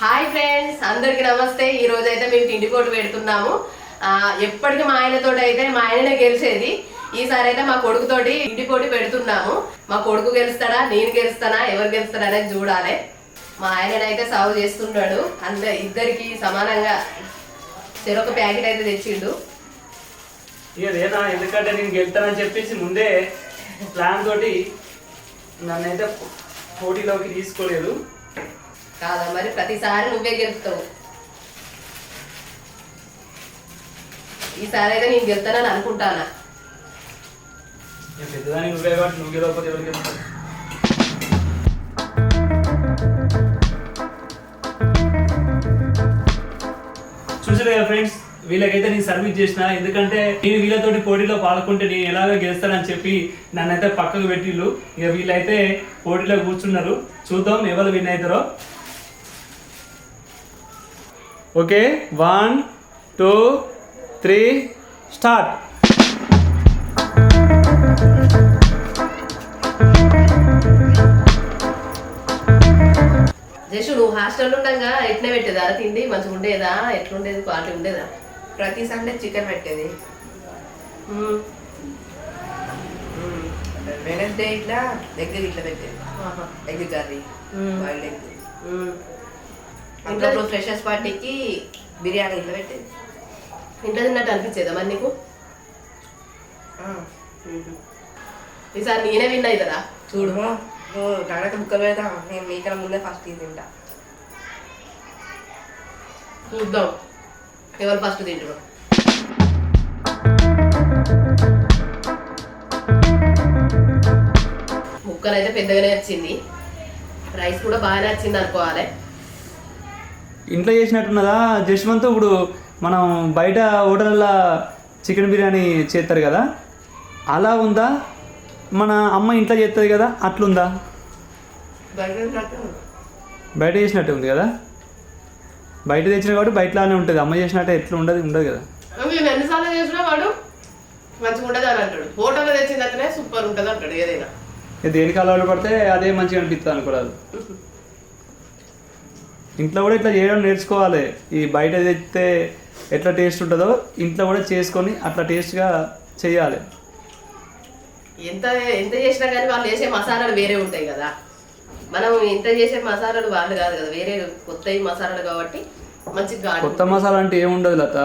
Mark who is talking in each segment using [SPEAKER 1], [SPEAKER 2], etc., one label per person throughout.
[SPEAKER 1] Hi friends అందరికి నమస్తే. ఈ రోజు అయితే మేము తిండి పోటు పెడుతున్నాము ఎప్పటికీ మా ఆయనతో అయితే మా ఆయననే గెలిచేది. ఈసారి అయితే మా కొడుకుతోటి ఇంటి పోటీ పెడుతున్నాము. మా కొడుకు గెలుస్తాడా నేను గెలుస్తానా ఎవరు గెలుస్తాడా అనేది చూడాలి. మా ఆయననైతే సాగు చేస్తున్నాడు. అంత ఇద్దరికి సమానంగా చెరొక ప్యాకెట్ అయితే తెచ్చిండు.
[SPEAKER 2] ఇక లేదా ఎందుకంటే నేను గెలుతానని చెప్పేసి ముందే ప్లాన్ తోటి నన్నైతే పోటీలోకి తీసుకోలేదు.
[SPEAKER 1] కాదా మరి? ప్రతిసారి నువ్వే గెలుస్తావు. ఈసారి అయితే నేను గెలుతానని అనుకుంటానా?
[SPEAKER 2] ఇక నువ్వే కాబట్టి నువ్వు గెలవకపోతే ఎవరు చూసారు కదా ఫ్రెండ్స్ వీళ్ళకైతే నేను సర్వీస్ చేసిన. ఎందుకంటే నేను వీళ్ళతోటి పోటీలో పాల్గొంటే నేను ఎలాగో గెలుస్తానని చెప్పి నన్నైతే పక్కకు పెట్టిళ్ళు ఇక వీళ్ళైతే పోటీలో కూర్చున్నారు. చూద్దాం ఎవరు విన్ అవుతారో. Okay one two three start.
[SPEAKER 1] Just నువ్వు హాస్టల్ ఉండగా ఎట్నే పెట్టేదా? తిండి మంచిగా ఉండేదా? ఎట్లుండేది? క్వాలిటీ ఉండేదా?
[SPEAKER 3] ప్రతి సండే చికెన్ పెట్టేది. వెనస్డే ఇట్లా ఎగ్ ఇట్లా పెట్టేది. Egg curry. Boiled egg. అప్పుడప్పుడు ఫ్రెషర్స్ పార్టీకి బిర్యానీ ఇట్లా పెట్టేది.
[SPEAKER 1] ఇంట్లో తిన్నట్టు అనిపించేదా మరి నీకు. ఈసారి నేనే విన్ అవుతుందా
[SPEAKER 3] చూడు నువ్వు నాన్నక బుక్కలు పెడతా. నేను మీకన్నా ముందే ఫస్ట్ ఇది తింటా.
[SPEAKER 1] చూద్దాం. ఎవరు ఫస్ట్ తింటారు. ముక్కలు అయితే పెద్దగానే వచ్చింది రైస్ కూడా బాగానే వచ్చింది అనుకోవాలి.
[SPEAKER 2] ఇంట్లో చేసినట్టున్నదా? జస్వంత్ ఇప్పుడు మనం బయట హోటల్లో చికెన్ బిర్యానీ చేస్తారు కదా? అలా ఉందా? మన అమ్మ ఇంట్లో చేస్తుంది కదా అట్లుందా?
[SPEAKER 3] బయట
[SPEAKER 2] చేసినట్టే ఉంది కదా? బయట తెచ్చిన కాబట్టి బయటలానే ఉంటుంది. అమ్మ చేసినట్టే ఎట్లా ఉండదు ఉండదు కదా?
[SPEAKER 1] నేను ఎన్నిసార్లు చేసినా వాడు మంచిగా ఉండదు అని అంటాడు. హోటల్లో తెచ్చింది అతనే సూపర్ ఉంటుంది అంటాడు ఏదైనా.
[SPEAKER 2] దేనికి అలవాటు పడితే అదే మంచిగా అనిపిస్తుంది అనుకోరాదు. ఇంట్లో కూడా ఇట్లా చేయడం నేర్చుకోవాలి. ఈ బయట తెస్తే ఎట్లా టేస్ట్ ఉంటుందో ఇంట్లో కూడా చేసుకొని అట్లా టేస్ట్గా చేయాలి.
[SPEAKER 1] ఎంత ఎంత చేసినా కానీ వాళ్ళు వేసే మసాలాలు వేరే ఉంటాయి కదా. మనం ఎంత చేసే మసాలాలు వాళ్ళు కాదు కదా. వేరే కొత్త మసాలాలు కాబట్టి మంచిగా
[SPEAKER 2] కొత్త మసాలా అంటే ఏముండదు లత.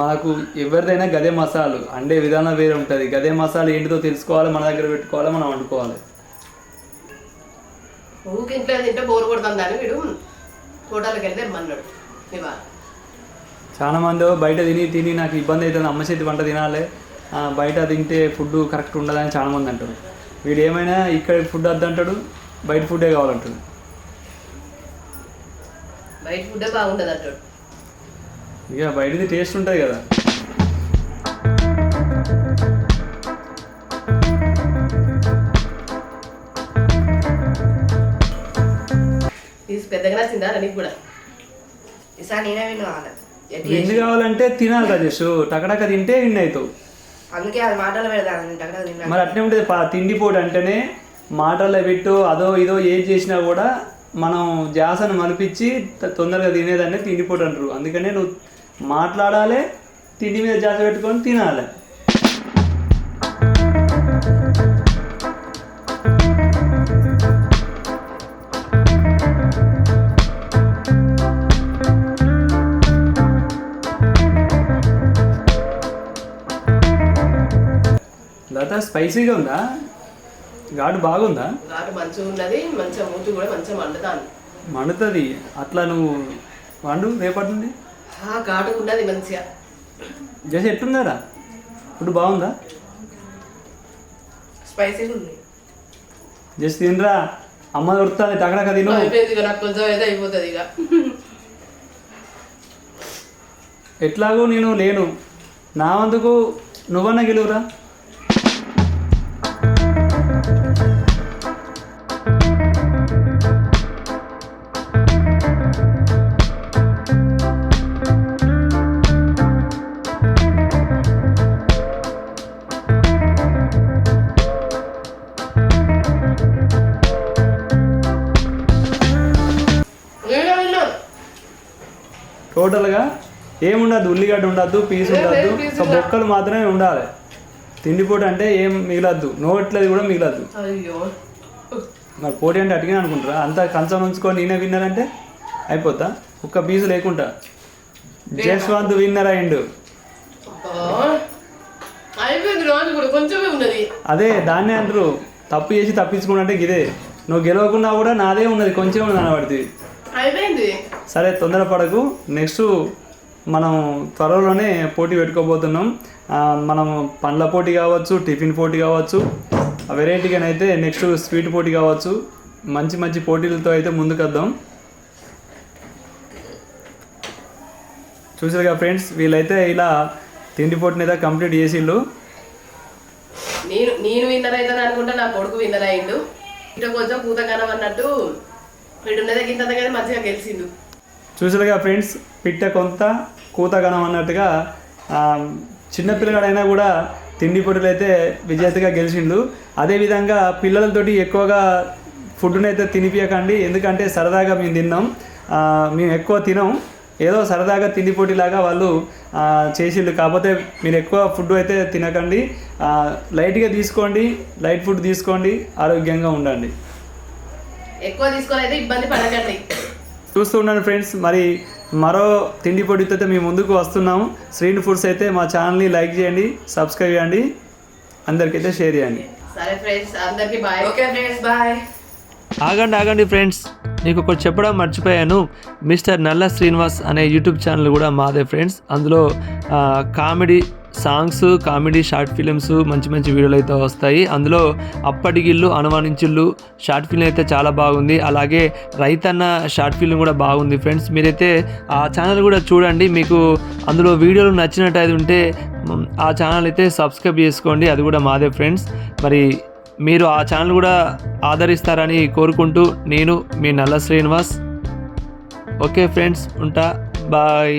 [SPEAKER 2] మాకు ఎవరిదైనా గదే మసాలు అండే విధానం వేరే ఉంటుంది. గదే మసాలా ఏంటిదో తెలుసుకోవాలి మన దగ్గర పెట్టుకోవాలి మనం వండుకోవాలి.
[SPEAKER 1] ఊరికి ఇంట్లో తింటే బోర్ కొడుతుంది అని వీడు. హోటల్కి వెళ్తే మన్నాడు. ఇవాళ
[SPEAKER 2] చాలా మంది బయట తిని తిని నాకు ఇబ్బంది అవుతుంది. అమ్మ చేతి వంట తినాలి. బయట తింటే ఫుడ్ కరెక్ట్ ఉండదని చాలా మంది అంటారు. వీడు ఏమైనా ఇక్కడ ఫుడ్ వద్దంటాడు బయట ఫుడ్డే కావాలంటాడు.
[SPEAKER 1] బయట ఫుడ్డే బాగుంటుంది అంటాడు
[SPEAKER 2] ఇక బయటది టేస్ట్ ఉంటుంది కదా.
[SPEAKER 1] ఇది పెద్దగా నచ్చిందా నీకు కూడా?
[SPEAKER 3] ఈసారి నేనే విన్ కావాలి.
[SPEAKER 2] విన్. కావాలంటే తినాలి రాజేష్. టకటక తింటే విన్ అవుతావు.
[SPEAKER 3] అందుకే అది మాటలు పెడతాను
[SPEAKER 2] మరి అట్నే ఉంటుంది పా- తిండి పోటీ అంటేనే మాటల్లో పెట్టు అదో ఇదో ఏది చేసినా కూడా మనం జాసను మనిపించి తొందరగా తినేదాన్ని తిండి పోటీ అంటారు. అందుకనే నువ్వు మాట్లాడాలి తిండి మీద జాస పెట్టుకొని తినాలి. లత స్పైసీగా ఉందా? ఘాటు బాగుందా?
[SPEAKER 1] ఘాటు మంచిగా ఉన్నది మంచిగా మూతి కూడా మంచిగా మండుతాను
[SPEAKER 2] మండుతుంది. అట్లా నువ్వు వండు రేపటి నుండి?
[SPEAKER 1] ఆ ఘాటు ఉన్నది మంచిగా.
[SPEAKER 2] చేసి ఎట్లుందారా ఫుడ్ బాగుందా?
[SPEAKER 3] స్పైసీ ఉంది.
[SPEAKER 2] జస్ట్ తినరా. అమ్మ దొరుకుతుంది టకటక తిను.
[SPEAKER 1] నాకు కొంచెం అయితే అయిపోతుంది ఇక.
[SPEAKER 2] ఎట్లాగో నేను లేను. నా వంతుకు నువ్వన్నా గెలువురా? టోటల్గా ఏముండద్దు ఉల్లిగడ్డ ఉండద్దు పీస్ ఉండద్దు ఒక బొక్కలు మాత్రమే ఉండాలి. తిండిపోటు అంటే ఏం మిగలద్దు నోట్లది కూడా మిగలద్దు మరి పోటీ అంటే అడిగిన అనుకుంటారా? అంత కంచం ఉంచుకొని నేనే విన్నర్ అంటే అయిపోతా. ఒక్క పీసు లేకుండా. జస్వంత్ విన్నర్ అయిండు. అదే దాన్నే అంటారు. తప్పు చేసి తప్పించుకుంటే ఇదే నువ్వు గెలవకున్నా కూడా నాదే ఉన్నది కొంచెం ఉన్నది అనబడుతుంది
[SPEAKER 1] అయిపోయింది.
[SPEAKER 2] సరే తొందరపడకు నెక్స్ట్ మనం త్వరలోనే పోటీ పెట్టుకోబోతున్నాం. మనం పండ్ల పోటీ కావచ్చు టిఫిన్ పోటీ కావచ్చు వెరైటీగానైతే నెక్స్ట్ స్వీట్ పోటీ కావచ్చు. మంచి మంచి పోటీలతో అయితే ముందుకొద్దాం. చూసారుగా ఫ్రెండ్స్ వీళ్ళైతే ఇలా తిండి పోటీని అయితే కంప్లీట్ చేసిళ్ళు.
[SPEAKER 1] నేను నేను విన్నర్ అవుతాను అనుకుంటే నా కొడుకు విన్నర్ అయిండు ఇటు కొంచెం పూతగానం అన్నట్టు వీడు ఉన్నదే గింత మంచిగా గెలిచిండు
[SPEAKER 2] చూసారుగా ఫ్రెండ్స్ పిట్ట కొంత కూతగనం అన్నట్టుగా చిన్నపిల్లగాడైనా కూడా తిండి పొట్టులు అయితే విజేతగా గెలిచిండు. అదేవిధంగా పిల్లలతోటి ఎక్కువగా ఫుడ్ని అయితే తినిపించకండి ఎందుకంటే సరదాగా మేము తిన్నాం. మేము ఎక్కువ తినం. ఏదో సరదాగా తిండి పోటీలాగా వాళ్ళు ఆ, చేసిండు. కాకపోతే మీరు ఎక్కువ ఫుడ్ అయితే తినకండి. లైట్గా తీసుకోండి. లైట్ ఫుడ్ తీసుకోండి. ఆరోగ్యంగా ఉండండి.
[SPEAKER 1] ఎక్కువ తీసుకోలేదు ఇబ్బంది పడకండి.
[SPEAKER 2] చూస్తూ ఉన్నాను ఫ్రెండ్స్. మరి మరో తిండి పొడితో అయితే మేము ముందుకు వస్తున్నాము. శ్రీని ఫుడ్స్ అయితే మా ఛానల్ని లైక్ చేయండి సబ్స్క్రైబ్ చేయండి. అందరికైతే షేర్ చేయండి.
[SPEAKER 1] సరే ఫ్రెండ్స్ అందరికి బాయ్.
[SPEAKER 3] Okay friends bye.
[SPEAKER 4] ఆగండి ఆగండి ఫ్రెండ్స్. నీకు ఒకటి చెప్పడం మర్చిపోయాను. మిస్టర్ నల్ల శ్రీనివాస్ అనే యూట్యూబ్ ఛానల్ కూడా మాదే ఫ్రెండ్స్. అందులో comedy songs comedy short films మంచి మంచి వీడియోలు అయితే వస్తాయి. అందులో అప్పటిగిల్లు అనుమానించిల్లు షార్ట్ ఫిల్మ్ అయితే చాలా బాగుంది. అలాగే రైతన్న షార్ట్ ఫిల్మ్ కూడా బాగుంది ఫ్రెండ్స్. మీరైతే ఆ ఛానల్ కూడా చూడండి. మీకు అందులో వీడియోలు నచ్చినట్టు అయితే ఉంటే ఆ ఛానల్ అయితే సబ్స్క్రైబ్ చేసుకోండి. అది కూడా మాదే ఫ్రెండ్స్. మరి మీరు ఆ ఛానల్ కూడా ఆదరిస్తారని కోరుకుంటూ నేను మీ నల్ల శ్రీనివాస్. ఓకే ఫ్రెండ్స్ ఉంటా. బాయ్.